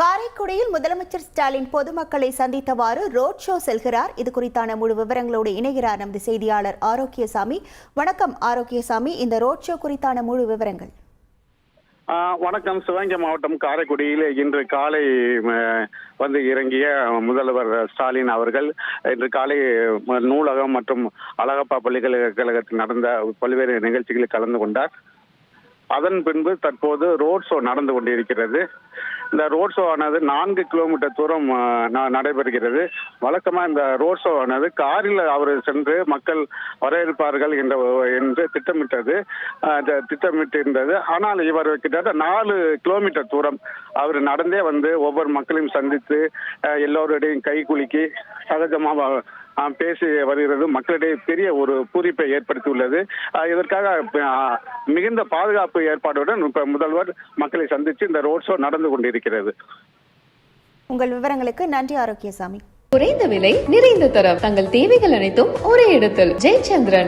காரைக்குடியில் முதலமைச்சர் ஸ்டாலின் பொதுமக்களை சந்தித்தவாறு ரோட் ஷோ செல்கிறார். இது குறித்தான முழு விவரங்களோடு இணைகிறார் நமது செய்தியாளர் ஆரோக்கியசாமி. வணக்கம் ஆரோக்கியசாமி. இந்த ரோட் ஷோ குறித்தான முழு விவரங்கள். வணக்கம். சிவகங்கை மாவட்டம் காரைக்குடியில் இன்று காலை வந்து இறங்கிய முதல்வர் ஸ்டாலின் அவர்கள் இன்று காலை நூலகம் மற்றும் அழகப்பா பல்கலைக்கழகத்தில் நடந்த பல்வேறு நிகழ்ச்சிகளில் கலந்து கொண்டார். அதன் பின்பு தற்போது ரோட் ஷோ நடந்து கொண்டிருக்கிறது. இந்த ரோட் ஷோ ஆனது நான்கு கிலோமீட்டர் தூரம் ந- நடைபெறுகிறது. வழக்கமா இந்த ரோட் ஷோ ஆனது காரில் அவர் சென்று மக்கள் வரவேற்பார்கள் என்ற என்று திட்டமிட்டது. ஆ, திட்டமிட்டிருந்தது. ஆனால் இவர் கிட்டத்தட்ட நாலு கிலோமீட்டர் தூரம் அவர் நடந்தே வந்து ஒவ்வொரு மக்களையும் சந்தித்து எல்லோருடையும் கை குலுக்கி சகஜமாக பேசி வருகிறது. மக்களிடையே பெரிய ஒரு பூரிப்பை ஏற்படுத்தியுள்ளது. இதற்காக மிகுந்த பாதுகாப்பு ஏற்பாடுடன் இப்ப முதல்வர் மக்களை சந்தித்து இந்த ரோட் ஷோ நடந்து கொண்டிருக்கிறது. உங்கள் விவரங்களுக்கு நன்றி ஆரோக்கியசாமி. குறைந்த விலை நிறைந்த தரம். தங்கள் தேவைகள் அனைத்தும் ஒரே இடத்தில். ஜெயச்சந்திரன்.